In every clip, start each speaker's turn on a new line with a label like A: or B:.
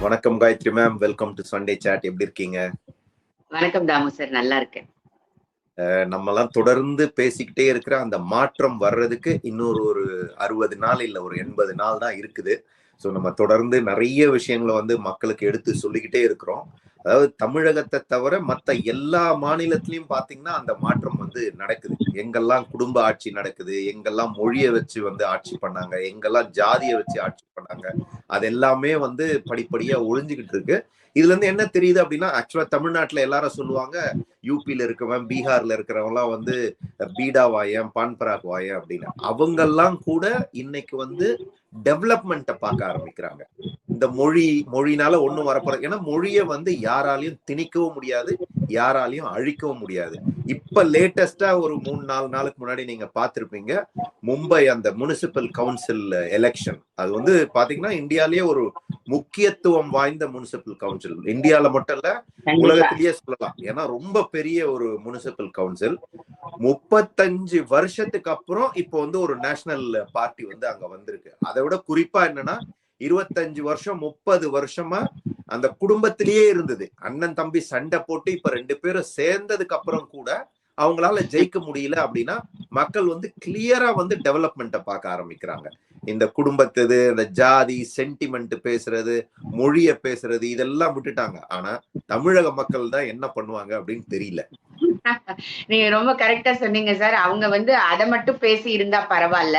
A: வணக்கம் Gayathri ma'am welcome to Sunday chat எப்படி இருக்கீங்க?
B: வணக்கம் தாமு சார் நல்லா இருக்கேன்.
A: அஹ் நம்மலாம் தொடர்ந்து பேசிக்கிட்டே இருக்கிற அந்த மாற்றம் வர்றதுக்கு இன்னொரு ஒரு அறுபது நாள் இல்ல ஒரு எண்பது நாள் தான் இருக்குது. ஸோ நம்ம தொடர்ந்து நிறைய விஷயங்களை வந்து மக்களுக்கு எடுத்து சொல்லிக்கிட்டே இருக்கிறோம். அதாவது தமிழகத்தை தவிர மற்ற எல்லா மாநிலத்திலயும் பாத்தீங்கன்னா அந்த மாற்றம் வந்து நடக்குது. எங்கெல்லாம் குடும்ப ஆட்சி நடக்குது எங்கெல்லாம் மொழியை வச்சு வந்து ஆட்சி பண்ணாங்க எங்கெல்லாம் ஜாதியை வச்சு ஆட்சி பண்ணாங்க அது எல்லாமே வந்து படிப்படியா ஒழிஞ்சுக்கிட்டு இருக்கு. இதுல இருந்து என்ன தெரியுது அப்படின்னா ஆக்சுவலா தமிழ்நாட்டுல எல்லாரும் சொல்லுவாங்க யூபியில இருக்கவன் பீகார்ல இருக்கிறவங்க எல்லாம் வந்து பீடா வாயம் பான்பராக் வாயம் அப்படின்னு. அவங்கெல்லாம் கூட இன்னைக்கு வந்து டெவலப்மெண்ட்டை பார்க்க ஆரம்பிக்கிறாங்க. இந்த மொழி மொழினால ஒண்ணும் வரப்போற ஏன்னா மொழியை வந்து யாராலையும் திணிக்கவும் முடியாது யாராலையும் அழிக்கவும் முடியாது. இப்ப லேட்டஸ்டா ஒரு மூணு நாலு நாளுக்கு முன்னாடி நீங்க பார்த்திருப்பீங்க மும்பை அந்த முனிசிபல் கவுன்சில் எலெக்ஷன் அது வந்து பாத்தீங்கன்னா இந்தியாலேயே ஒரு முக்கியத்துவம் வாய்ந்த முனிசிபல் கவுன்சில் இந்தியால மட்டும் இல்ல உலகத்திலேயே சொல்லலாம். ஏன்னா ரொம்ப பெரிய ஒரு முனிசிபல் கவுன்சில் முப்பத்தஞ்சு வருஷத்துக்கு அப்புறம் இப்போ வந்து ஒரு நேஷனல் பார்ட்டி வந்து அங்க வந்திருக்கு. அதை விட குறிப்பா என்னன்னா இருபத்தஞ்சு வருஷம் முப்பது வருஷமா அந்த குடும்பத்திலேயே இருந்தது. அண்ணன் தம்பி சண்டை போட்டு இப்ப ரெண்டு பேரும் சேர்ந்ததுக்கு அப்புறம் கூட அவங்களால ஜெயிக்க முடியல அப்படின்னா மக்கள் வந்து கிளியரா வந்து டெவலப்மெண்ட்டை பார்க்க ஆரம்பிக்கிறாங்க. இந்த குடும்பத்தது இந்த ஜாதி சென்டிமெண்ட் பேசுறது மொழிய பேசுறது இதெல்லாம் விட்டுட்டாங்க. ஆனா தமிழக மக்கள் தான் என்ன பண்ணுவாங்க அப்படின்னு தெரியல.
B: நீங்க ரொம்ப கரெக்டா சொன்னீங்க சார். அவங்க வந்து அதை மட்டும் பேசி இருந்தா பரவாயில்ல.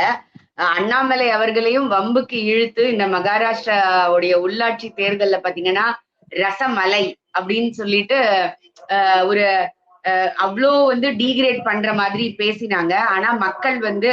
B: அண்ணாமலை அவர்களையும் வம்புக்கு இழுத்து இந்த மகாராஷ்டிராவுடைய உள்ளாட்சி தேர்தல்ல பாத்தீங்கன்னா ரசமலை அப்படின்னு சொல்லிட்டு ஒரு அஹ், அவ்வளோ வந்து டீக்ரேட் பண்ற மாதிரி பேசினாங்க. ஆனா மக்கள் வந்து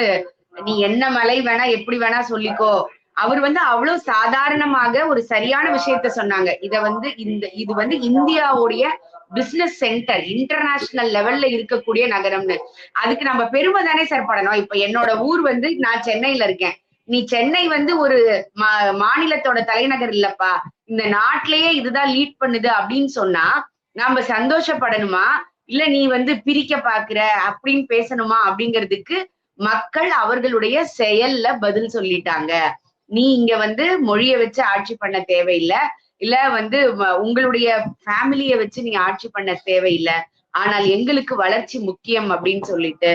B: நீ என்ன மலை வேணா எப்படி வேணா சொல்லிக்கோ. அவர் வந்து அவ்வளவு சாதாரணமாக ஒரு சரியான விஷயத்த சொன்னாங்க. இத வந்து இந்த இது வந்து இந்தியாவுடைய பிசினஸ் சென்டர் இன்டர்நேஷனல் லெவல்ல இருக்கக்கூடிய நகரம்னு. அதுக்கு நம்ம பெருமை தானே சார் படணும். இப்ப என்னோட ஊர் வந்து நான் சென்னையில இருக்கேன். நீ சென்னை வந்து ஒரு மா- மாநிலத்தோட தலைநகர் இல்லப்பா. இந்த நாட்டிலேயே இதுதான் லீட் பண்ணுது அப்படின்னு சொன்னா நாம சந்தோஷப்படணுமா? இல்ல நீ வந்து பிரிக்க பாக்குற அப்படின்னு பேசணுமா? அப்படிங்கிறதுக்கு மக்கள் அவர்களுடைய செயல்ல பதில் சொல்லிட்டாங்க. நீ இங்க வந்து மொழிய வச்சு ஆட்சி பண்ண தேவையில்லை. இல்ல வந்து உங்களுடைய ஃபேமிலிய வச்சு நீங்க ஆட்சி பண்ண தேவையில்லை. ஆனால் எங்களுக்கு வளர்ச்சி முக்கியம் அப்படின்னு சொல்லிட்டு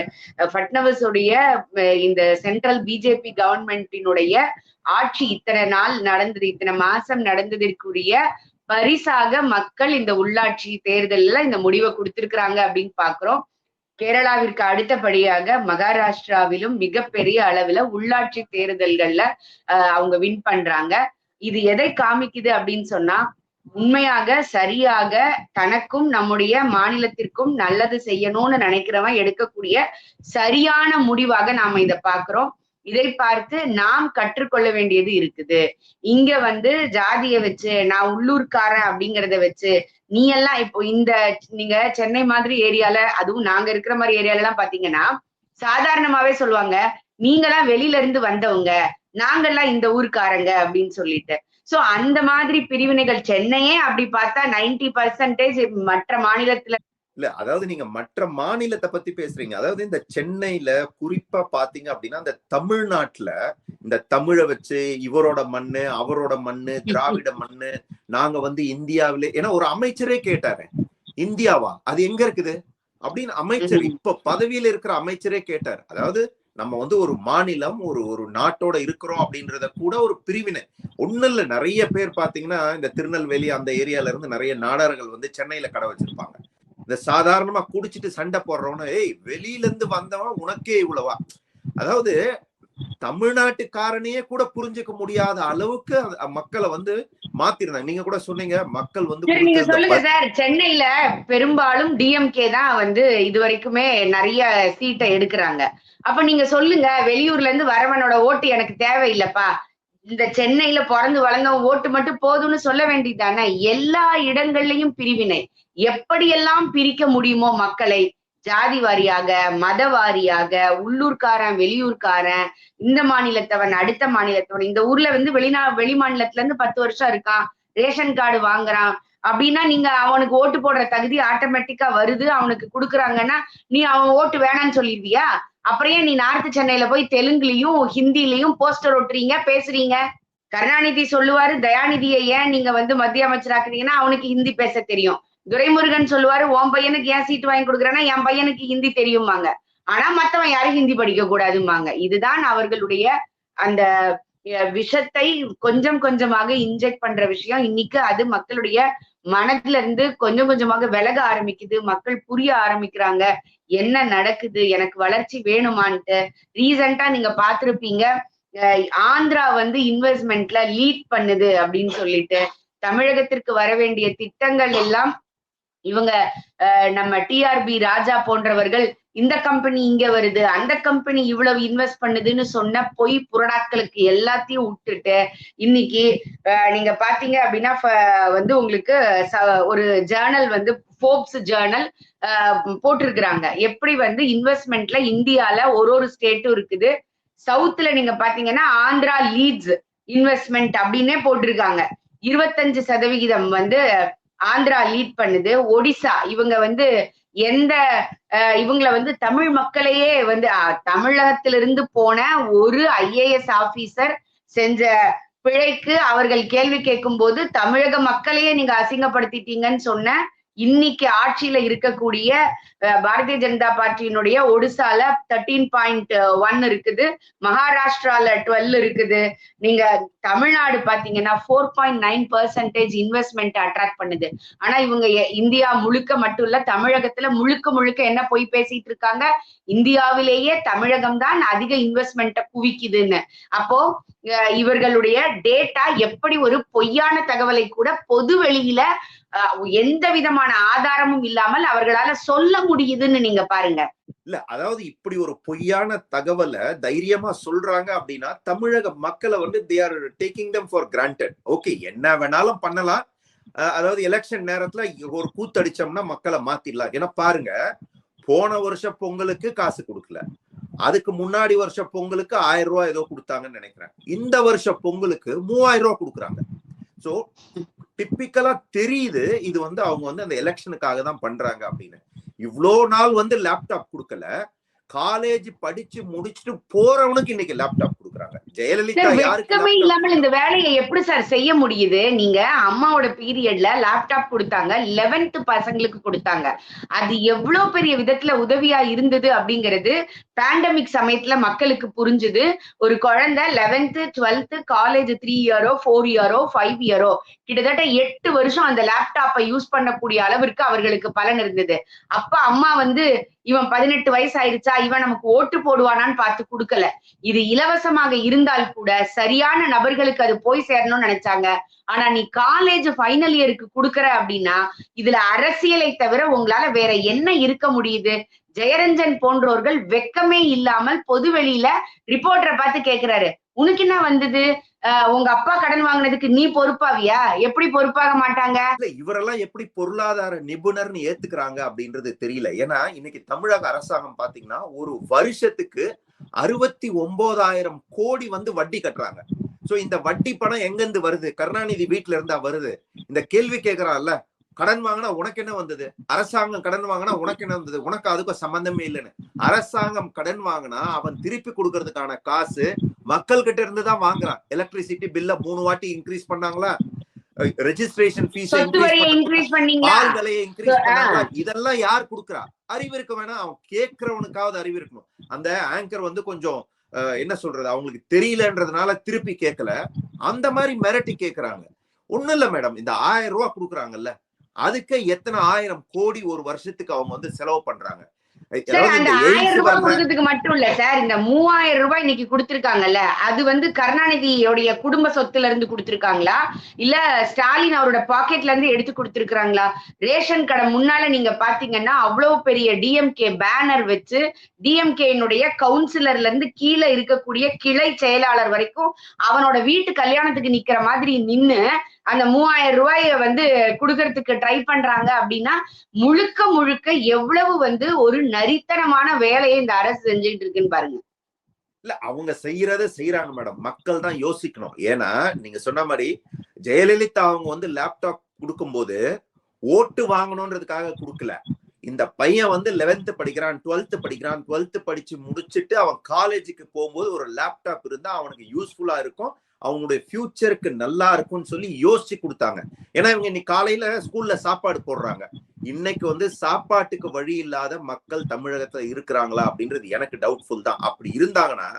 B: அஹ், இந்த சென்ட்ரல் பிஜேபி கவர்மெண்டினுடைய ஆட்சி இத்தனை நாள் நடந்தது இத்தனை மாசம் நடந்ததற்குரிய பரிசாக மக்கள் இந்த உள்ளாட்சி தேர்தல்ல இந்த முடிவை கொடுத்திருக்கிறாங்க அப்படின்னு பாக்குறோம். கேரளாவிற்கு அடுத்தபடியாக மகாராஷ்டிராவிலும் மிகப்பெரிய அளவுல உள்ளாட்சி தேர்தல்கள்ல அவங்க வின் பண்றாங்க. இது எதை காமிக்குது அப்படின்னு சொன்னா உண்மையாக சரியாக தனக்கும் நம்முடைய மாநிலத்திற்கும் நல்லது செய்யணும்னு நினைக்கிறவன் எடுக்கக்கூடிய சரியான முடிவாக நாம இதை பாக்குறோம் இதை பார்த்து நாம் கற்றுக்கொள்ள வேண்டியது இருக்குது. இங்க வந்து ஜாதிய வச்சு நான் உள்ளூர்காரன் அப்படிங்கறத வச்சு நீ எல்லாம் இப்போ இந்த நீங்க சென்னை மாதிரி ஏரியால அதுவும் நாங்க இருக்கிற மாதிரி ஏரியால எல்லாம் பாத்தீங்கன்னா சாதாரணமாவே சொல்லுவாங்க நீங்களாம் வெளியில இருந்து வந்தவங்க நாங்கெல்லாம் இந்த ஊர்க்காரங்க அப்படின்னு சொல்லிட்டு. சோ அந்த மாதிரி பிரிவினைகள் சென்னையே அப்படி பார்த்தா நைன்டி பர்சன்டேஜ் மற்ற மாநிலத்துல
A: இல்ல அதாவது நீங்க மற்ற மாநிலத்தை பத்தி பேசுறீங்க. அதாவது இந்த சென்னையில குறிப்பா பாத்தீங்க அப்படின்னா இந்த தமிழ்நாட்டுல இந்த தமிழை வச்சு இவரோட மண்ணு அவரோட மண்ணு திராவிட மண்ணு நாங்க வந்து இந்தியாவிலே ஏன்னா ஒரு அமைச்சரே கேட்டாரு. இந்தியாவா? அது எங்க இருக்குது? அப்படின்னு அமைச்சர் இப்ப பதவியில இருக்கிற அமைச்சரே கேட்டார். அதாவது நம்ம வந்து ஒரு மாநிலம் ஒரு ஒரு நாட்டோட இருக்கிறோம் அப்படின்றத கூட ஒரு பிரிவினை. ஒண்ணு இல்ல. நிறைய பேர் பாத்தீங்கன்னா இந்த திருநெல்வேலி அந்த ஏரியால இருந்து நிறைய நாடார்கள் வந்து சென்னையில கடை வச்சிருப்பாங்க. இந்த சாதாரணமா குடிச்சிட்டு சண்டை போடுறவன ஏய் வெளியில இருந்து வந்தவன் உனக்கே இவ்வளவா? அதாவது தமிழ்நாட்டுக்காரனையே கூட புரிஞ்சுக்க முடியாத அளவுக்கு மக்களை வந்து மாத்திருந்தாங்க. நீங்க கூட சொன்னீங்க மக்கள் வந்து
B: நீங்க சொல்லுங்க சார். சென்னையில பெரும்பாலும் டிஎம்கே தான் வந்து இது வரைக்குமே நிறைய சீட்டை எடுக்கிறாங்க. அப்ப நீங்க சொல்லுங்க வெளியூர்ல இருந்து வரவனோட ஓட்டு எனக்கு தேவையில்லப்பா. இந்த சென்னையில பிறந்து வளர்ந்தவன் ஓட்டு மட்டும் போதும்னு சொல்ல வேண்டியதானே எல்லா இடங்கள்லயும் பிரிவினை. எப்படியெல்லாம் பிரிக்க முடியுமோ மக்களை ஜாதி வாரியாக மத வாரியாக உள்ளூர்காரன் வெளியூர்காரன் இந்த மாநிலத்தவன் அடுத்த மாநிலத்தவன் இந்த ஊர்ல வந்து வெளிநா வெளி மாநிலத்துல இருந்து பத்து வருஷம் இருக்கான் ரேஷன் கார்டு வாங்குறான் அப்படின்னா நீங்க அவனுக்கு ஓட்டு போடுற தகுதி ஆட்டோமேட்டிக்கா வருது அவனுக்கு கொடுக்குறாங்கன்னா நீ அவன் ஓட்டு வேணாம்னு சொல்லிடுவியா அப்புறம் ஏன் நீ நார்த்து சென்னையில போய் தெலுங்குலயும் ஹிந்திலயும் போஸ்டர் ஒட்டுறீங்க பேசுறீங்க. கருணாநிதி சொல்லுவாரு தயாநிதியை ஏன் நீங்க வந்து மத்திய அமைச்சராக்குறீங்கன்னா அவனுக்கு ஹிந்தி பேச தெரியும். துரைமுருகன் சொல்லுவாரு உன் பையனுக்கு ஏன் சீட் வாங்கி கொடுக்குறேன்னா என் பையனுக்கு ஹிந்தி தெரியுமாங்க ஆனா மத்தவன் யாரும் ஹிந்தி படிக்க கூடாதுமாங்க இதுதான் அவர்களுடைய அந்த விஷத்தை கொஞ்சம் கொஞ்சமாக இன்ஜெக்ட் பண்ற விஷயம். இன்னைக்கு அது மக்களுடைய மனதுல இருந்து கொஞ்சம் கொஞ்சமாக விலக ஆரம்பிக்குது. மக்கள் புரிய ஆரம்பிக்கிறாங்க. என்ன நடக்குது? எனக்கு வளர்ச்சி வேணுமான்ட்டு. ரீசண்டா நீங்க பாத்திருப்பீங்க அஹ், ஆந்திரா வந்து இன்வெஸ்ட்மெண்ட்ல லீட் பண்ணுது அப்படின்னு சொல்லிட்டு. தமிழகத்திற்கு வர வேண்டிய திட்டங்கள் எல்லாம் இவங்க நம்ம டிஆர்பி ராஜா போன்றவர்கள் இந்த கம்பெனி இங்க வருது அந்த கம்பெனி இவ்வளவு இன்வெஸ்ட் பண்ணுதுன்னு சொன்ன பொய் புரடாக்களுக்கு எல்லாத்தையும் விட்டுட்டு இன்னைக்கு நீங்க பாத்தீங்க அப்படின்னா வந்து உங்களுக்கு ச- ஒரு ஜேர்னல் வந்து ஃபோர்ப்ஸ் ஜேர்னல் போட்டிருக்கிறாங்க. எப்படி வந்து இன்வெஸ்ட்மெண்ட்ல இந்தியால ஒரு ஒரு ஸ்டேட்டும் இருக்குது. சவுத்துல நீங்க பாத்தீங்கன்னா ஆந்திரா லீட்ஸ் இன்வெஸ்ட்மெண்ட் அப்படின்னே போட்டிருக்காங்க. இருபத்தஞ்சு சதவிகிதம் வந்து ஆந்திரா லீட் பண்ணுது. ஒடிசா இவங்க வந்து எந்த அஹ், இவங்கள வந்து தமிழ் மக்களையே வந்து தமிழகத்திலிருந்து போன ஒரு ஐஏஎஸ் ஆபீசர் செஞ்ச பிழைக்கு அவர்கள் கேள்வி கேட்கும் போது தமிழக மக்களையே நீங்க அசிங்கப்படுத்திட்டீங்கன்னு சொன்ன இன்னைக்கு ஆட்சியில இருக்கக்கூடிய பாரதிய ஜனதா பார்ட்டியினுடைய ஒடிசால தேர்ட்டீன் பாயிண்ட் ஒன் இருக்குது மகாராஷ்டிரால டுவெல் இருக்குது. நீங்க தமிழ்நாடு பாத்தீங்கன்னா four point nine percentage investment attract பண்ணுது. ஆனா இவங்க இந்தியா முழுக்க மட்டும் இல்ல தமிழகத்துல முழுக்க முழுக்க என்ன போய் பேசிட்டு இருக்காங்க? இந்தியாவிலேயே தமிழகம் தான் அதிக இன்வெஸ்ட்மெண்ட்டை குவிக்குதுன்னு. அப்போ இவர்களுடைய டேட்டா எப்படி ஒரு பொய்யான தகவலை கூட பொது வெளியில எந்த விதமான ஆதாரமும் இல்லாமல் அவர்களால சொல்ல முடியுதுன்னு நீங்க பாருங்க.
A: இல்ல அதாவது இப்படி ஒரு பொய்யான தகவலை தைரியமா சொல்றாங்க அப்படின்னா தமிழக மக்களை வந்து they are taking them for granted okay என்ன வேணாலும் பண்ணலாம். அதாவது எலெக்ஷன் நேரத்துல ஒரு கூத்தடிச்சோம்னா மக்களை மாத்திடலாம். ஏன்னா பாருங்க போன வருஷம் பொங்கலுக்கு காசு கொடுக்கல. அதுக்கு முன்னாடி வருஷ பொங்கலுக்கு ஆயிரம் ரூபாய் ஏதோ கொடுத்தாங்கன்னு நினைக்கிறேன். இந்த வருஷ பொங்கலுக்கு மூவாயிரம் ரூபாய் கொடுக்குறாங்க. சோ டிப்பிக்கலா தெரியுது இது வந்து அவங்க வந்து அந்த எலெக்ஷனுக்காக தான் பண்றாங்க அப்படின்னு. இவ்வளோ நாள் வந்து லேப்டாப் கொடுக்கல. காலேஜ் படிச்சு முடிச்சுட்டு போறவனுக்கு இன்னைக்கு லேப்டாப் கொடுக்குறாங்க. ஜெயலலிதா
B: வெட்கமே இல்லாமல் இந்த வேலையை எப்படி சார் செய்ய முடியுது? நீங்க அம்மாவோட பீரியட்ல லேப்டாப் கொடுத்தாங்க லெவன்த் பசங்களுக்கு கொடுத்தாங்க. அது எவ்வளவு பெரிய விதத்துல உதவியா இருந்தது அப்படிங்கிறது பேண்டமிக் சமயத்துல மக்களுக்கு புரிஞ்சுது. ஒரு குழந்தை லெவன்த் டுவெல்த் காலேஜ் த்ரீ இயரோ ஃபோர் இயரோ ஃபைவ் இயரோ கிட்டத்தட்ட எட்டு வருஷம் அந்த லேப்டாப்பை யூஸ் பண்ணக்கூடிய அளவிற்கு அவர்களுக்கு பலன் இருந்தது. அப்ப அம்மா வந்து இவன் பதினெட்டு வயசு ஆயிருச்சா இவன் நமக்கு ஓட்டு போடுவானான்னு பார்த்து கொடுக்கல. இது இலவசமாக இருந்தால் கூட சரியான நபர்களுக்கு அது போய் சேரணும்னு நினைச்சாங்க. ஆனா நீ காலேஜ் ஃபைனல் இயருக்கு கொடுக்கற அப்படின்னா இதுல அரசியலை தவிர உங்களால வேற என்ன இருக்க முடியுது? ஜெயரஞ்சன் போன்றோர்கள் வெக்கமே இல்லாமல் பொது வெளியில ரிப்போர்ட்டரை பார்த்து கேக்குறாரு. உனக்கு என்ன வந்தது? உங்க அப்பா கடன் வாங்குனதுக்கு நீ பொறுப்பாவியா? எப்படி பொறுப்பாக மாட்டாங்க?
A: இவரெல்லாம் எப்படி பொருளாதார நிபுணர்னு ஏத்துக்கிறாங்க அப்படின்றது தெரியல. ஏன்னா இன்னைக்கு தமிழக அரசாங்கம் பாத்தீங்கன்னா ஒரு வருஷத்துக்கு அறுபத்தி ஒன்பதாயிரம் கோடி வந்து வட்டி கட்டுறாங்க. சோ இந்த வட்டி பணம் எங்க இருந்து வருது? கருணாநிதி வீட்டுல இருந்தா வருது. இந்த கேள்வி கேக்குறான்ல கடன் வாங்கினா உனக்கு என்ன வந்தது? அரசாங்கம் கடன் வாங்கினா உனக்கு என்ன வந்தது? உனக்கு அதுக்கும் சம்பந்தமே இல்லைன்னு. அரசாங்கம் கடன் வாங்கினா அவன் திருப்பி கொடுக்கறதுக்கான காசு மக்கள் கிட்ட இருந்து தான் வாங்குறான். எலக்ட்ரிசிட்டி பில்ல மூணு வாட்டி இன்க்ரீஸ் பண்ணாங்களா? ரெஜிஸ்ட்ரேஷன் ஃபீஸ் இதெல்லாம் யார் கொடுக்குறா? அறிவு இருக்க வேணா அவன் கேட்கிறவனுக்காவது அறிவு இருக்கணும். அந்த ஆங்கர் வந்து கொஞ்சம் அஹ், என்ன சொல்றது அவங்களுக்கு தெரியலன்றதுனால திருப்பி கேட்கல அந்த மாதிரி மிரட்டி கேக்குறாங்க. ஒண்ணும் இல்ல மேடம் இந்த ஆயிரம் ரூபாய் கொடுக்குறாங்கல்ல அதுக்கு எத்தனை ஆயிரம் கோடி ஒரு வருஷத்துக்கு அவங்க வந்து செலவு பண்றாங்க.
B: சார் அந்த ஆயிரம் ரூபாய் கொடுக்கறதுக்கு மட்டும் இல்ல சார் இந்த மூவாயிரம் ரூபாய் இன்னைக்கு கொடுத்திருக்காங்கல்ல அது வந்து கருணாநிதியோடைய குடும்ப சொத்துல இருந்து கொடுத்திருக்காங்களா? இல்ல ஸ்டாலின் அவரோட பாக்கெட்ல இருந்து எடுத்து கொடுத்திருக்காங்களா ரேஷன் கடை முன்னால நீங்க பாத்தீங்கன்னா அவ்வளவு பெரிய டிஎம்கே பேனர் வச்சு டிஎம்கேனுடைய கவுன்சிலர்ல இருந்து கீழே இருக்கக்கூடிய கிளை செயலாளர் வரைக்கும் அவனோட வீட்டு கல்யாணத்துக்கு நிக்கிற மாதிரி நின்னு அந்த மூவாயிரம் ரூபாய வந்து கொடுக்கறதுக்கு ட்ரை பண்றாங்க அப்படின்னா முழுக்க முழுக்க எவ்வளவு வந்து ஒரு நரித்தனமான வேலையை இந்த அரசு செஞ்சுட்டு இருக்குன்னு பாருங்க.
A: இல்ல அவங்க செய்யறத செய்யறாங்க மேடம். மக்கள் தான் யோசிக்கணும். ஏன்னா நீங்க சொன்ன மாதிரி ஜெயலலிதா அவங்க வந்து லேப்டாப் கொடுக்கும்போது ஓட்டு வாங்கணும்ன்றதுக்காக கொடுக்கல. இந்த பையன் வந்து லெவன்த் படிக்கிறான் டுவெல்த் படிக்கிறான் டுவெல்த் படிச்சு முடிச்சுட்டு அவன் காலேஜுக்கு போகும்போது ஒரு லேப்டாப் இருந்தா அவனுக்கு யூஸ்ஃபுல்லா இருக்கும். அவங்களுடைய ஃபியூச்சருக்கு நல்லா இருக்கும்னு சொல்லி யோசிச்சு கொடுத்தாங்க. ஏன்னா இவங்க இன்னைக்கு காலையில ஸ்கூல்ல சாப்பாடு போடுறாங்க. இன்னைக்கு வந்து சாப்பாட்டுக்கு வழி இல்லாத மக்கள் தமிழகத்துல இருக்கிறாங்களா அப்படின்றது எனக்கு டவுட்ஃபுல் தான். அப்படி இருந்தாங்கன்னா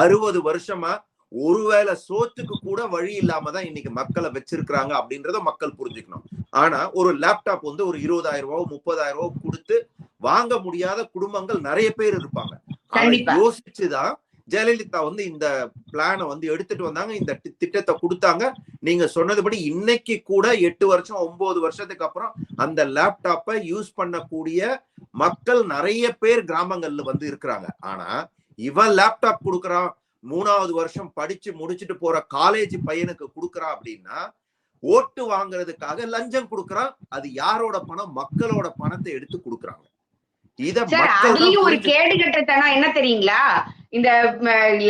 A: அறுபது வருஷமா ஒருவேளை சோத்துக்கு கூட வழி இல்லாம தான் இன்னைக்கு மக்களை வச்சிருக்கிறாங்க அப்படின்றத மக்கள் புரிஞ்சுக்கணும். ஆனா ஒரு லேப்டாப் வந்து ஒரு இருபதாயிரம் ரூபாய் முப்பதாயிரம் ரூபாய் கொடுத்து வாங்க முடியாத குடும்பங்கள் நிறைய பேர் இருப்பாங்க. யோசிச்சுதான் ஜெயலலிதா வந்து இந்த பிளானை வந்து எடுத்துட்டு வந்தாங்க. இந்த திட்டத்தை கொடுத்தாங்க. நீங்க சொன்னதுபடி இன்னைக்கு கூட எட்டு வருஷம் ஒன்பது வருஷத்துக்கு அப்புறம் அந்த லேப்டாப்பை யூஸ் பண்ணக்கூடிய மக்கள் நிறைய பேர் கிராமங்கள்ல வந்து இருக்கிறாங்க. ஆனா இவன் லேப்டாப் கொடுக்குறான். மூணாவது வருஷம் படிச்சு முடிச்சுட்டு போற காலேஜ் பையனுக்கு கொடுக்குறான் அப்படின்னா ஓட்டு வாங்குறதுக்காக லஞ்சம் கொடுக்குறான். அது யாரோட பணம்? மக்களோட பணத்தை எடுத்து கொடுக்குறாங்க. இத
B: அதுலயும் ஒரு கேடு கட்டத்தனம் என்ன தெரியுங்களா? இந்த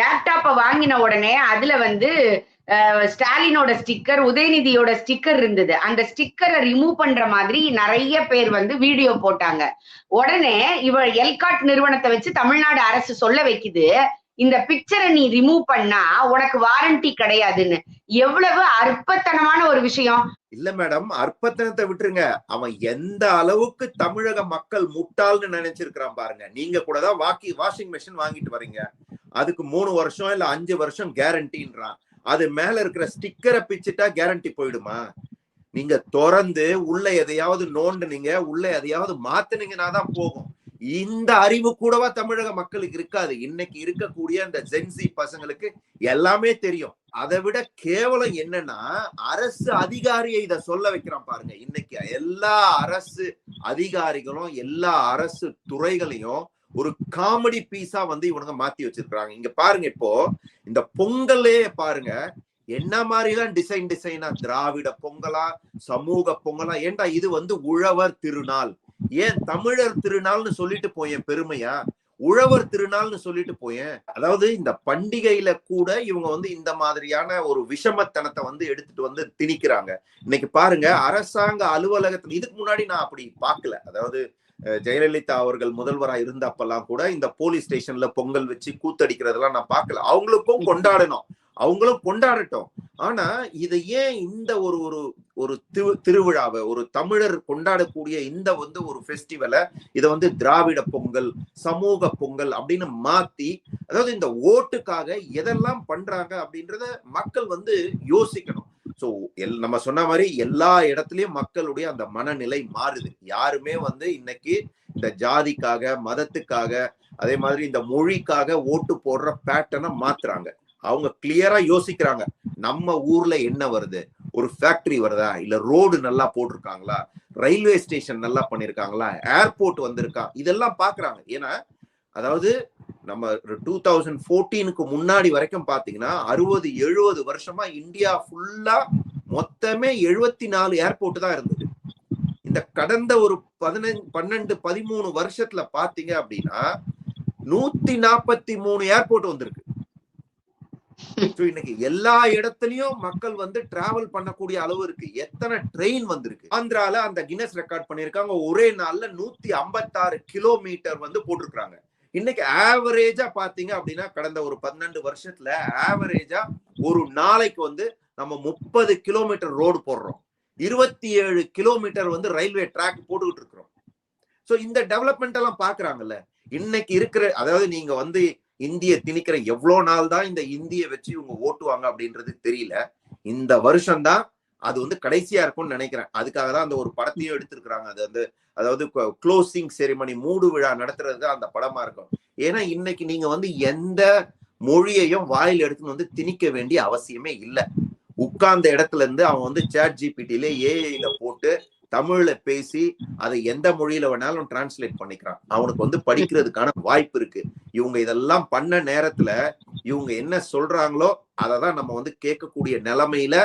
B: லேப்டாப்ப வாங்கின உடனே அதுல வந்து ஸ்டாலினோட ஸ்டிக்கர் உதயநிதியோட ஸ்டிக்கர் இருந்தது. அந்த ஸ்டிக்கரை ரிமூவ் பண்ற மாதிரி நிறைய பேர் வந்து வீடியோ போட்டாங்க. உடனே இவ எல்காட் நிறுவனத்தை வச்சு தமிழ்நாடு அரசு சொல்ல வைக்குது. இந்த பிக்சரை நீ ரிமூவ் பண்ணா உனக்கு வாரண்டி கிடையாதுன்னு. எவ்வளவு அற்பத்தனமான ஒரு விஷயம்.
A: இல்ல மேடம் அற்பத்தனத்தை விட்டுருங்க. அவன் எந்த அளவுக்கு தமிழக மக்கள் முட்டாள்னு நினைச்சிருக்கிறான் பாருங்க. நீங்க கூட தான் வாக்கி வாஷிங் மிஷின் வாங்கிட்டு வர்றீங்க. அதுக்கு மூணு வருஷம் இல்ல அஞ்சு வருஷம் கேரண்டின்றான் அது மேல இருக்கிற ஸ்டிக்கரை பிச்சுட்டா கேரண்டி போயிடுமா? நீங்க திறந்து உள்ள எதையாவது நோண்டுனீங்க உள்ள எதையாவது மாத்துனீங்கன்னா தான் போகும். இந்த அறிவு கூடவா தமிழக மக்களுக்கு இருக்காது. இன்னைக்கு இருக்கக்கூடிய அந்த ஜென்சி பசங்களுக்கு எல்லாமே தெரியும். அதை விட கேவலம் என்னன்னா அரசு அதிகாரியை இத சொல்ல வைக்கிறான் பாருங்க. இன்னைக்கு எல்லா அரசு அதிகாரிகளும் எல்லா அரசு துறைகளையும் ஒரு காமெடி பீஸா வந்து இவனுங்க மாத்தி வச்சிருக்கிறாங்க. இங்க பாருங்க இப்போ இந்த பொங்கலே பாருங்க என்ன மாதிரிலாம் டிசைன் டிசைனா திராவிட பொங்கலா சமூக பொங்கலா ஏன்டா இது வந்து உழவர் திருநாள்? ஏன் தமிழர் திருநாள்னு சொல்லிட்டு போயேன் பெருமையா? உழவர் திருநாள்னு சொல்லிட்டு போயேன் அதாவது இந்த பண்டிகையில கூட இவங்க வந்து இந்த மாதிரியான ஒரு விஷமத்தனத்தை வந்து எடுத்துட்டு வந்து திணிக்கிறாங்க. இன்னைக்கு பாருங்க அரசாங்க அலுவலகத்துல இதுக்கு முன்னாடி நான் அப்படி பார்க்கல. அதாவது ஜெயலலிதா அவர்கள் முதல்வரா இருந்தப்பெல்லாம் கூட இந்த போலீஸ் ஸ்டேஷன்ல பொங்கல் வச்சு கூத்தடிக்கிறதெல்லாம் நான் பார்க்கல. அவங்களுக்கும் கொண்டாடணும். அவங்களும் கொண்டாடட்டும். ஆனா இதை ஏன் இந்த ஒரு ஒரு ஒரு திரு- திருவிழாவை ஒரு தமிழர் கொண்டாடக்கூடிய இந்த வந்து ஒரு ஃபெஸ்டிவலை இதை வந்து திராவிட பொங்கல் சமூக பொங்கல் அப்படின்னு மாத்தி அதாவது இந்த ஓட்டுக்காக எதெல்லாம் பண்றாங்க அப்படின்றத மக்கள் வந்து யோசிக்கணும். ஸோ எல் நம்ம சொன்ன மாதிரி எல்லா இடத்துலயும் மக்களுடைய அந்த மனநிலை மாறுது. யாருமே வந்து இன்னைக்கு இந்த ஜாதிக்காக மதத்துக்காக அதே மாதிரி இந்த மொழிக்காக ஓட்டு போடுற பேட்டனை மாத்துறாங்க. அவங்க கிளியரா யோசிக்கிறாங்க. நம்ம ஊர்ல என்ன வருது? ஒரு ஃபேக்டரி வருதா? இல்ல ரோடு நல்லா போட்டிருக்காங்களா? ரயில்வே ஸ்டேஷன் நல்லா பண்ணிருக்காங்களா? ஏர்போர்ட் வந்திருக்கா? இதெல்லாம் பாக்குறாங்க. ஏன்னா அதாவது நம்ம டூ தௌசண்ட் ஃபோர்டீனுக்கு முன்னாடி வரைக்கும் பாத்தீங்கன்னா அறுபது எழுபது வருஷமா இந்தியா ஃபுல்லா மொத்தமே எழுபத்தி நாலு ஏர்போர்ட் தான் இருந்தது. இந்த கடந்த ஒரு பதினஞ்சு பன்னெண்டு பதிமூணு வருஷத்துல பாத்தீங்க அப்படின்னா நூத்தி நாற்பத்தி மூணு ஏர்போர்ட் வந்திருக்கு. இன்னைக்கு எல்லா இடத்துலயும் மக்கள் வந்து டிராவல் பண்ணக்கூடிய அளவு இருக்கு. எத்தனை ட்ரெயின் வந்திருக்கு? ஆந்திரால அந்த கின்னஸ் ரெக்கார்ட் பண்ணிருக்காங்க ஒரே நாள்ல நூத்தி ஐம்பத்தாறு கிலோமீட்டர் வந்து போட்டிருக்காங்க இன்னைக்கு ஆவரேஜா பாத்தீங்க அப்படின்னா கடந்த ஒரு பன்னெண்டு வருஷத்துல ஆவரேஜா ஒரு நாளைக்கு வந்து நம்ம முப்பது கிலோமீட்டர் ரோடு போடுறோம். இருபத்தி ஏழு கிலோமீட்டர் வந்து ரயில்வே ட்ராக் போட்டுக்கிட்டு இருக்கிறோம். ஸோ இந்த டெவலப்மெண்ட் எல்லாம் பாக்குறாங்கல்ல இன்னைக்கு இருக்கிற அதாவது நீங்க வந்து இந்திய திணிக்கிற எவ்வளோ நாள் தான் இந்த இந்திய வச்சு இவங்க ஓட்டுவாங்க அப்படின்றது தெரியல. இந்த வருஷம் தான் அது வந்து கடைசியா இருக்கும்னு நினைக்கிறேன். அதுக்காக தான் அந்த ஒரு படத்தையும் எடுத்திருக்கிறாங்க. அது வந்து அதாவது க்ளோசிங் செரிமனி மூடு விழா நடத்துறது அந்த படமா இருக்கும். ஏன்னா இன்னைக்கு நீங்க வந்து எந்த மொழியையும் வாயில் எடுத்துன்னு வந்து திணிக்க வேண்டிய அவசியமே இல்லை. உட்கார்ந்த இடத்துல இருந்து அவன் வந்து சேட் ஜிபிடியில ஏஐல போட்டு தமிழ்ல பேசி அதை எந்த மொழியில வேணாலும் டிரான்ஸ்லேட் பண்ணிக்கிறான். அவனுக்கு வந்து படிக்கிறதுக்கான வாய்ப்பு இருக்கு. இவங்க இதெல்லாம் பண்ண நேரத்துல இவங்க என்ன சொல்றாங்களோ அதை தான் நம்ம வந்து கேட்கக்கூடிய நிலைமையில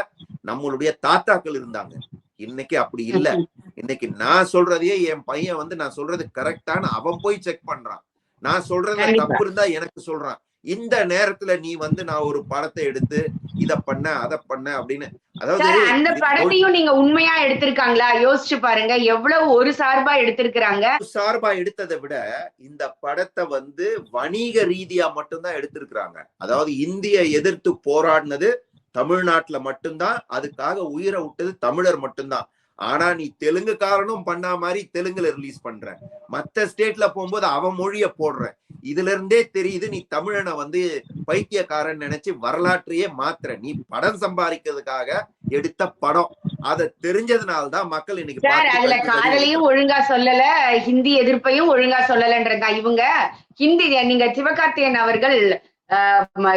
A: நம்மளுடைய தாத்தாக்கள் இருந்தாங்க. இன்னைக்கு அப்படி இல்ல. இன்னைக்கு நான் சொல்றதையே என் பையன் வந்து நான் சொல்றது கரெக்டான அவன் போய் செக் பண்றான். நான் சொல்றதுல
B: கண்டிப்பா.
A: தப்பு இருந்தா எனக்கு சொல்றான். இந்த நேரத்துல நீ வந்து நான் ஒரு படத்தை எடுத்து இத பண்ண அத பண்ண அப்படின்னு அதாவது
B: அந்த படத்தையும் நீங்க உண்மையா எடுத்திருக்காங்களா? யோசிச்சு பாருங்க. எவ்வளவு ஒரு சார்பா எடுத்திருக்கிறாங்க?
A: சார்பா எடுத்ததை விட இந்த படத்தை வந்து வணிக ரீதியா மட்டும்தான் எடுத்திருக்கிறாங்க. அதாவது இந்திய எதிர்த்து போராடினது தமிழ்நாட்டுல மட்டும்தான். அதுக்காக உயிரை விட்டது தமிழர் மட்டும்தான். ஆனா நீ தெலுங்குக்காரனும் பண்ணா மாதிரி தெலுங்குல ரிலீஸ் பண்ற. மத்த ஸ்டேட்ல போகும்போது அவன் மொழிய போடுற. இதுல இருந்தே தெரியுது நீ தமிழனை வந்து பைத்தியக்காரன் நினைச்சு வரலாற்றையே மாத்துற. நீ படம் சம்பாதிக்கிறதுக்காக எடுத்த படம். அத தெரிஞ்சதுனாலதான் மக்கள் இன்னைக்கு
B: அதுல. காதலையும் ஒழுங்கா சொல்லல ஹிந்தி எதிர்ப்பையும் ஒழுங்கா சொல்லலன்றதா இவங்க. ஹிந்தி நீங்க சிவகார்த்தியன் அவர்கள்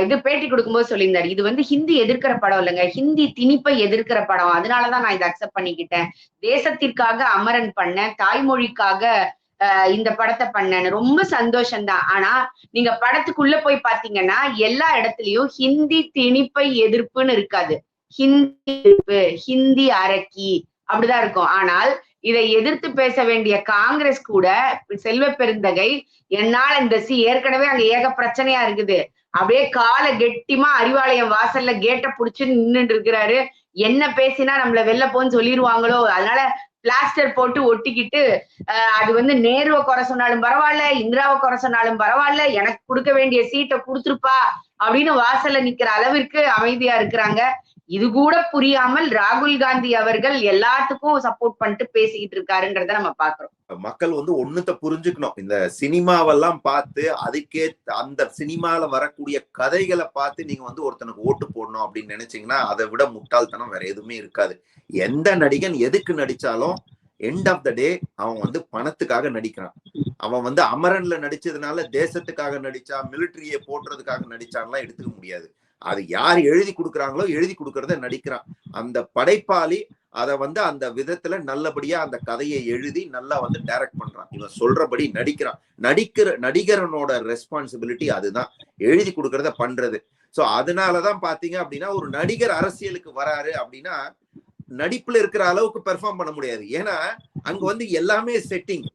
B: இது பேட்டி கொடுக்கும்போது சொல்லியிருந்தாரு. இது வந்து ஹிந்தி எதிர்க்கிற படம் இல்லைங்க. ஹிந்தி திணிப்பை எதிர்க்கிற படம். அதனாலதான் நான் இதை அக்செப்ட் பண்ணிக்கிட்டேன். தேசத்திற்காக அமரன் பண்ணேன். தாய்மொழிக்காக ஆஹ், இந்த படத்தை பண்ணேன்னு ரொம்ப சந்தோஷம்தான். ஆனா நீங்க படத்துக்குள்ள போய் பாத்தீங்கன்னா எல்லா இடத்துலயும் ஹிந்தி திணிப்பை எதிர்ப்புன்னு இருக்காது. ஹிந்தி எதிர்ப்பு ஹிந்தி அரக்கி அப்படிதான் இருக்கும். ஆனால் இதை எதிர்த்து பேச வேண்டிய காங்கிரஸ் கூட செல்வ பெருந்தகை என்னால் இந்த சி ஏற்கனவே அங்க ஏக பிரச்சனையா இருக்குது. அப்படியே காலை கெட்டிமா அறிவாலயம் வாசல்ல கேட்ட புடிச்சு நின்னுட்டு இருக்கிறாரு. என்ன பேசினா நம்மள வெளில போன்னு சொல்லிடுவாங்களோ அதனால பிளாஸ்டர் போட்டு ஒட்டிக்கிட்டு அது வந்து நேருவை குறை சொன்னாலும் பரவாயில்ல இந்திராவை குறை சொன்னாலும் பரவாயில்ல எனக்கு கொடுக்க வேண்டிய சீட்டை கொடுத்துருப்பா அப்படின்னு வாசல்ல நிக்கிற அளவிற்கு அமைதியா இருக்கிறாங்க. இது கூட புரியாமல் ராகுல் காந்தி அவர்கள் எல்லாத்துக்கும் சப்போர்ட் பண்ணிட்டு பேசிக்கிட்டு இருக்காருங்கிறத நம்ம பாக்குறோம்
A: மக்கள் வந்து ஒண்ணுத்த புரிஞ்சுக்கணும். இந்த சினிமாவெல்லாம் பார்த்து அதுக்கே அந்த சினிமால வரக்கூடிய கதைகளை பார்த்து நீங்க வந்து ஒருத்தனுக்கு ஓட்டு போடணும் அப்படின்னு நினைச்சீங்கன்னா அதை விட முட்டாள்தனம் வேற எதுவுமே இருக்காது. எந்த நடிகன் எதுக்கு நடிச்சாலும் எண்ட் ஆஃப் த டே அவன் வந்து பணத்துக்காக நடிக்கிறான். அவன் வந்து அமரன்ல நடிச்சதுனால தேசத்துக்காக நடிச்சா மிலிட்டரியை போட்டுறதுக்காக நடிச்சான்லாம் எடுத்துக்க முடியாது. அது யார் எழுதி கொடுக்குறாங்களோ எழுதி கொடுக்கறத நடிக்கிறான் அந்த படைப்பாளி அதை வந்து அந்த விதத்துல நல்லபடியா அந்த கதையை எழுதி நல்லா வந்து டைரக்ட் பண்றான். இவன் சொல்றபடி நடிக்கிறான். நடிக்கிற நடிகரனோட ரெஸ்பான்சிபிலிட்டி அதுதான். எழுதி கொடுக்கறத பண்றது. சோ அதனாலதான் பாத்தீங்க அப்படின்னா ஒரு நடிகர் அரசியலுக்கு வராரு அப்படின்னா நடிப்புல இருக்கிற அளவுக்கு பெர்ஃபார்ம் பண்ண முடியாது. ஏன்னா அங்க வந்து எல்லாமே செட்டிங்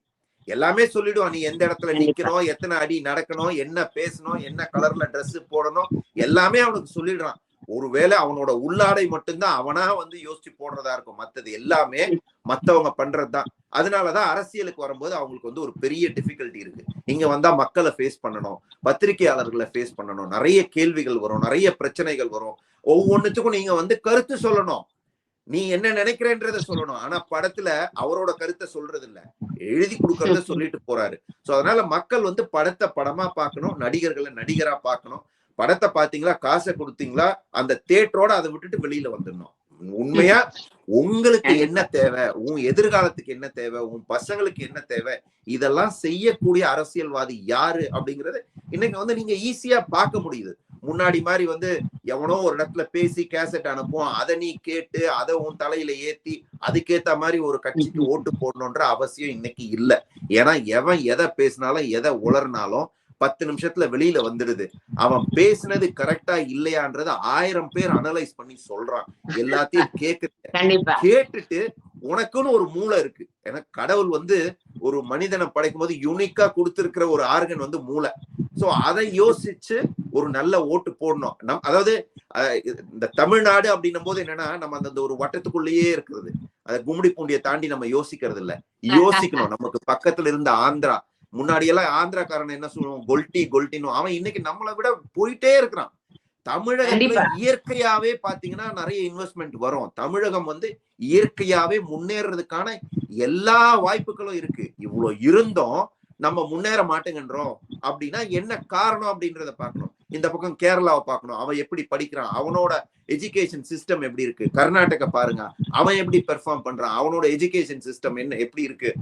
A: எல்லாமே சொல்லிடுவான் நீ எந்த இடத்துல நிக்கணும் எத்தனை அடி நடக்கணும் என்ன பேசணும் என்ன கலர்ல Dress போடணும் எல்லாமே அவனுக்கு சொல்லிடுறான். ஒருவேளை அவனோட உள்ளாடை மட்டும்தான் அவனா வந்து யோசிச்சு போடுறதா இருக்கும். மத்தது எல்லாமே மத்தவங்க பண்றதுதான். அதனாலதான் அரசியலுக்கு வரும்போது அவங்களுக்கு வந்து ஒரு பெரிய டிஃபிகல்ட்டி இருக்கு. இங்க வந்தா மக்களை ஃபேஸ் பண்ணணும் பத்திரிகையாளர்களை ஃபேஸ் பண்ணணும். நிறைய கேள்விகள் வரும் நிறைய பிரச்சனைகள் வரும். ஒவ்வொன்றுத்துக்கும் நீங்க வந்து கருத்து சொல்லணும். நீ என்ன நினைக்கிறேன்றத சொல்லணும். ஆனா படத்துல அவரோட கருத்தை சொல்றது இல்ல எழுதி கொடுக்கறத சொல்லிட்டு போறாரு. சோ அதனால மக்கள் வந்து படத்தை படமா பார்க்கணும் நடிகர்களை நடிகரா பார்க்கணும். படத்தை பாத்தீங்களா காசை கொடுத்தீங்களா அந்த தேட்டரோட அதை விட்டுட்டு வெளியில வந்துடணும். உண்மையா? உங்களுக்கு என்ன தேவை? உன் எதிர்காலத்துக்கு என்ன தேவை? உன் பசங்களுக்கு என்ன தேவை? இதெல்லாம் செய்யக்கூடிய அரசியல்வாதி யாரு அப்படிங்கறத இன்னைக்கு வந்து நீங்க ஈஸியா பார்க்க முடியுது. முன்னாடி மாதிரி வந்து எவனோ ஒரு இடத்துல பேசி கேசட் அனுப்புவான். அதை நீ கேட்டு அதை உன் தலையில ஏத்தி அதுக்கேத்த மாதிரி ஒரு கட்சிக்கு ஓட்டு போடணுன்ற அவசியம் இன்னைக்கு இல்ல. ஏன்னா எவன் எதை பேசினாலும் எதை உளர்னாலும் பத்து நிமிஷத்துல வெளியில வந்துடுது அவன் பேசினது கரெக்டா இல்லையான்றத ஆயிரம் பேர் அனலைஸ் பண்ணி சொல்றான். எல்லாத்தையும் கேக்கு
B: கண்டிப்பா.
A: கேட்டுட்டு உனக்குன்னு ஒரு மூளை இருக்கு. ஏன்னா கடவுள் வந்து ஒரு மனிதனை படைக்கும் போது யூனிக்கா கொடுத்திருக்கிற ஒரு ஆர்கன் வந்து மூளை. சோ அதை யோசிச்சு ஒரு நல்ல ஓட்டு போடணும். நம் அதாவது இந்த தமிழ்நாடு அப்படின்னும் போது என்னன்னா நம்ம அந்த ஒரு வட்டத்துக்குள்ளேயே இருக்கிறது. அது கும்மிடி பூண்டியை தாண்டி நம்ம யோசிக்கிறது இல்ல யோசிக்கணும். நமக்கு பக்கத்துல இருந்த ஆந்திரா. முன்னாடி எல்லாம் ஆந்திராக்காரன் என்ன சொல்லுவோம் கொல்ட்டி கொல்ட்டின்னு. அவன் இன்னைக்கு நம்மளை விட போயிட்டே இருக்கிறான். தமிழகத்துல. இயற்கையாவே பாத்தீங்கன்னா நிறைய இன்வெஸ்ட்மெண்ட் வரும். தமிழகம் வந்து இயற்கையாவே முன்னேறதுக்கான எல்லா வாய்ப்புகளும் இருக்கு. இவ்வளவு இருந்தும் நம்ம முன்னேற மாட்டேங்கன்றோம். அப்படின்னா என்ன காரணம் அப்படின்றத பார்க்கணும். இந்த பக்கம் கேரளாவை பார்க்கணும். அவன் எப்படி படிக்கிறான்? அவனோட எஜுகேஷன் சிஸ்டம் எப்படி இருக்கு? கர்நாடகா பாருங்க. அவன் எப்படி பெர்ஃபார்ம் பண்றான்? அவனோட எஜுகேஷன் சிஸ்டம் என்ன எப்படி இருக்கு?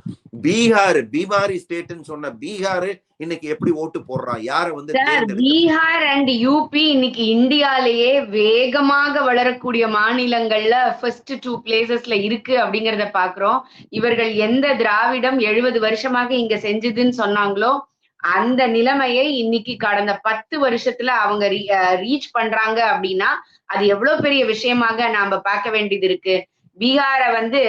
A: பீகார் பீமாரி ஸ்டேட்னு சொன்ன பீகார் இன்னைக்கு எப்படி ஓட்டு போடுறான்? யார வந்து
B: பீகார் அண்ட் யூபி இன்னைக்கு இந்தியாலேயே வேகமாக வளரக்கூடிய மாநிலங்கள்ல ஃபர்ஸ்ட் டூ பிளேசஸ்ல இருக்கு அப்படிங்கறத பாக்குறோம் இவர்கள் எந்த திராவிடம் எழுபது வருஷமாக இங்க செஞ்சதுன்னு சொன்னாங்களோ அந்த நிலைமையை இன்னைக்கு கடந்த பத்து வருஷத்துல அவங்க ரீச் பண்றாங்க அப்படின்னா அது எவ்வளவு பெரிய விஷயமாக நாம பார்க்க வேண்டியது இருக்கு. பீகாரை வந்து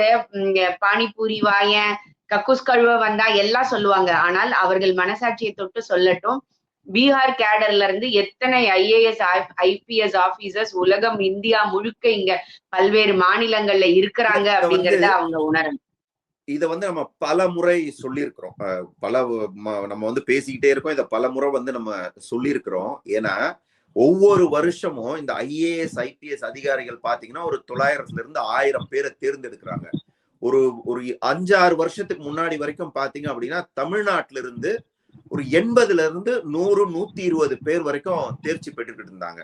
B: பானிபூரி வாயன் கக்கூஸ் கழுவ வந்தா எல்லாம் சொல்லுவாங்க. ஆனால் அவர்கள் மனசாட்சியை தொட்டு சொல்லட்டும் பீகார் கேடர்ல இருந்து எத்தனை ஐஏஎஸ் ஐபிஎஸ் ஆபீசர்ஸ் உலகம் இந்தியா முழுக்க இங்க பல்வேறு மாநிலங்கள்ல இருக்கிறாங்க அப்படிங்கறத அவங்க உணரணும்.
A: இத வந்து நம்ம பல முறை சொல்லியிருக்கிறோம். பல நம்ம வந்து பேசிக்கிட்டே இருக்கோம். இத பல முறை வந்து நம்ம சொல்லியிருக்கிறோம். ஏன்னா ஒவ்வொரு வருஷமும் இந்த ஐஏஎஸ் ஐபிஎஸ் அதிகாரிகள் பாத்தீங்கன்னா ஒரு தொள்ளாயிரத்துல இருந்து ஆயிரம் பேரை தேர்ந்தெடுக்கிறாங்க. ஒரு ஒரு அஞ்சாறு வருஷத்துக்கு முன்னாடி வரைக்கும் பாத்தீங்க அப்படின்னா தமிழ்நாட்டில இருந்து ஒரு எண்பதுல இருந்து நூறு நூத்தி இருபது பேர் வரைக்கும் தேர்ச்சி பெற்றுக்கிட்டு இருந்தாங்க.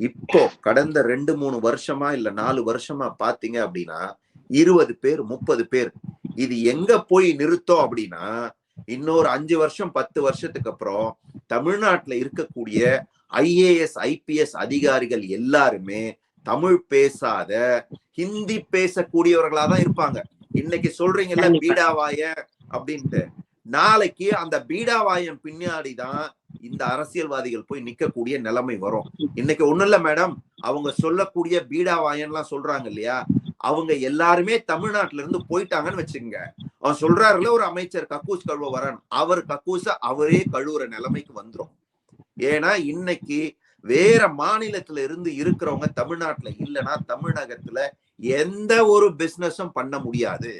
A: இப்போ கடந்த ரெண்டு மூணு வருஷமா இல்ல நாலு வருஷமா பாத்தீங்க அப்படின்னா இருபது பேர் முப்பது பேர் இது எங்க போய் நிறுத்தோம் அப்படின்னா இன்னொரு அஞ்சு வருஷம் பத்து வருஷத்துக்கு அப்புறம் தமிழ்நாட்டுல இருக்கக்கூடிய ஐஏஎஸ் ஐபிஎஸ் அதிகாரிகள் எல்லாருமே தமிழ் பேசாத ஹிந்தி பேசக்கூடியவர்களா தான் இருப்பாங்க. இன்னைக்கு சொல்றீங்கல்ல. பீடாவாய அப்படின்ட்டு. நாளைக்கு அந்த பீடாவாயம் பின்னாடி தான் இந்த அரசியல்வாதிகள் போய் நிக்கக்கூடிய நிலைமை வரும். இன்னைக்கு ஒண்ணும் இல்ல மேடம். அவங்க சொல்லக்கூடிய பீடாவாயன்லாம் சொல்றாங்க இல்லையா? அவங்க எல்லாருமே தமிழ்நாட்டுல இருந்து போயிட்டாங்கன்னு வச்சுக்கோங்க. அவன் சொல்றாருல ஒரு அமைச்சர் கக்கூஸ் கழுவ வரன் அவர் கக்கூஸ அவரே கழுவுற நிலைமைக்கு வந்துரும். ஏன்னா இன்னைக்கு வேற மாநிலத்துல இருந்து இருக்கிறவங்க தமிழ்நாட்டுல இல்லைன்னா தமிழகத்துல எந்த ஒரு பிசினஸும் பண்ண முடியாது.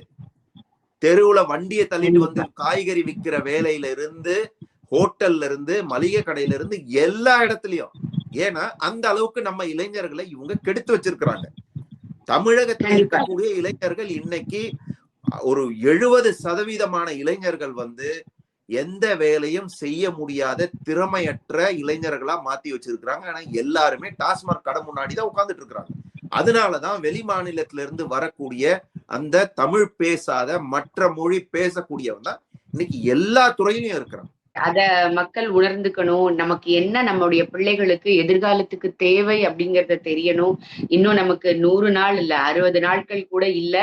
A: தெருவுல வண்டியை தள்ளிட்டு வந்து காய்கறி விக்கிற வேலையில இருந்து ஹோட்டல்ல இருந்து மளிகை கடையில இருந்து எல்லா இடத்துலயும். ஏன்னா அந்த அளவுக்கு நம்ம இளைஞர்களை இவங்க கெடுத்து வச்சிருக்கிறாங்க. தமிழகத்தில். இருக்கக்கூடிய இளைஞர்கள் இன்னைக்கு ஒரு எழுபது சதவீதமான இளைஞர்கள் வந்து எந்த வேலையும் செய்ய முடியாத திறமையற்ற இளைஞர்களா மாத்தி வச்சிருக்கிறாங்க. ஆனா எல்லாருமே டாஸ்மாக் கடை முன்னாடி தான் உட்கார்ந்துட்டு இருக்கிறாங்க. அதனாலதான் வெளி மாநிலத்தில இருந்து வரக்கூடிய அந்த தமிழ் பேசாத மற்ற மொழி பேசக்கூடியவன் தான் இன்னைக்கு எல்லா துறையிலும் இருக்கிறான்.
B: அத மக்கள் உணர்ந்துக்கணும். நமக்கு என்ன நம்மளுடைய பிள்ளைகளுக்கு எதிர்காலத்துக்கு தேவை அப்படிங்கறத தெரியணும். இன்னும் நமக்கு நூறு நாள் இல்ல அறுபது நாட்கள் கூட இல்ல.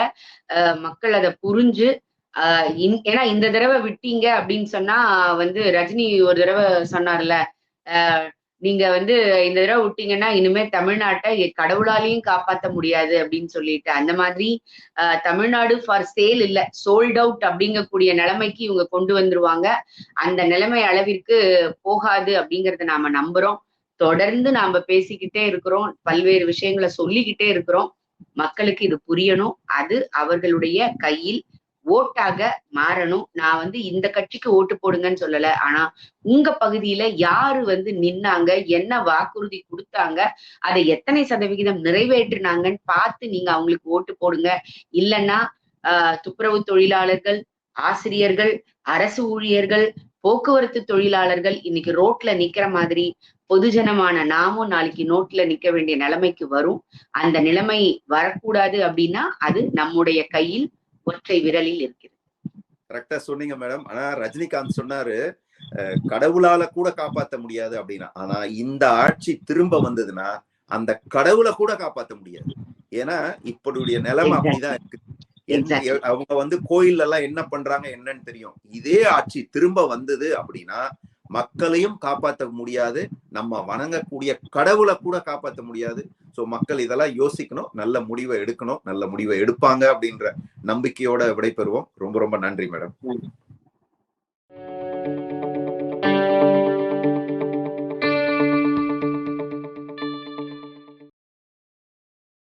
B: மக்கள் அதை புரிஞ்சு ஆஹ் இன்- ஏன்னா இந்த தடவை விட்டீங்க அப்படின்னு சொன்னா வந்து ரஜினி ஒரு தடவை சொன்னார்ல ஆஹ் நீங்க வந்து இந்த தடவை விட்டீங்கன்னா இனிமே தமிழ்நாட்டை கடவுளாலையும் காப்பாத்த முடியாது அப்படின்னு சொல்லிட்டு அந்த மாதிரி ஆஹ் தமிழ்நாடு ஃபார் சேல் இல்ல சோல்ட் அவுட் அப்படிங்கக்கூடிய நிலைமைக்கு இவங்க கொண்டு வந்துருவாங்க. அந்த நிலைமை அளவிற்கு போகாது அப்படிங்கறத நாம நம்புறோம். தொடர்ந்து நாம பேசிக்கிட்டே இருக்கிறோம். பல்வேறு விஷயங்களை சொல்லிக்கிட்டே இருக்கிறோம். மக்களுக்கு இது புரியணும். அது அவர்களுடைய கையில் ஓட்டாக மாறணும். நான் வந்து இந்த கட்சிக்கு ஓட்டு போடுங்கன்னு சொல்லல. ஆனா உங்க பகுதியில யாரு வந்து நின்னாங்க? என்ன வாக்குறுதி கொடுத்தாங்க? அதை எத்தனை சதவிகிதம் நிறைவேற்றினாங்கன்னு பார்த்து நீங்க அவங்களுக்கு ஓட்டு போடுங்க. இல்லைன்னா ஆஹ் துப்புரவு தொழிலாளர்கள் ஆசிரியர்கள் அரசு ஊழியர்கள் போக்குவரத்து தொழிலாளர்கள் இன்னைக்கு ரோட்ல நிக்கிற மாதிரி பொதுஜனமான நாமும் நாளைக்கு நோட்ல நிக்க வேண்டிய நிலைமைக்கு வரும். அந்த நிலைமை வரக்கூடாது அப்படின்னா அது நம்முடைய கையில் ஒற்றை விரலில் இருக்கிறது.
A: கரெக்டா சொன்னீங்க மேடம் ஆனா ரஜினிகாந்த் சொன்னாரு கடவுளால கூட காப்பாத்த முடியாது அப்படின்னா. ஆனா இந்த ஆட்சி திரும்ப வந்ததுன்னா அந்த கடவுளை கூட காப்பாத்த முடியாது. ஏன்னா இப்படியுடைய நிலைமை அப்படிதான் இருக்கு. அவங்க வந்து கோயில்ல எல்லாம் என்ன பண்றாங்க என்னன்னு தெரியும். இதே ஆட்சி திரும்ப வந்தது அப்படின்னா மக்களையும் காப்பாத்த முடியாது. நம்ம வணங்கக்கூடிய கடவுளை கூட காப்பாத்த முடியாது. சோ மக்கள் இதெல்லாம் யோசிக்கணும். நல்ல முடிவை எடுக்கணும். நல்ல முடிவை எடுப்பாங்க அப்படின்ற நம்பிக்கையோட விடைபெறுவோம். ரொம்ப ரொம்ப நன்றி மேடம்.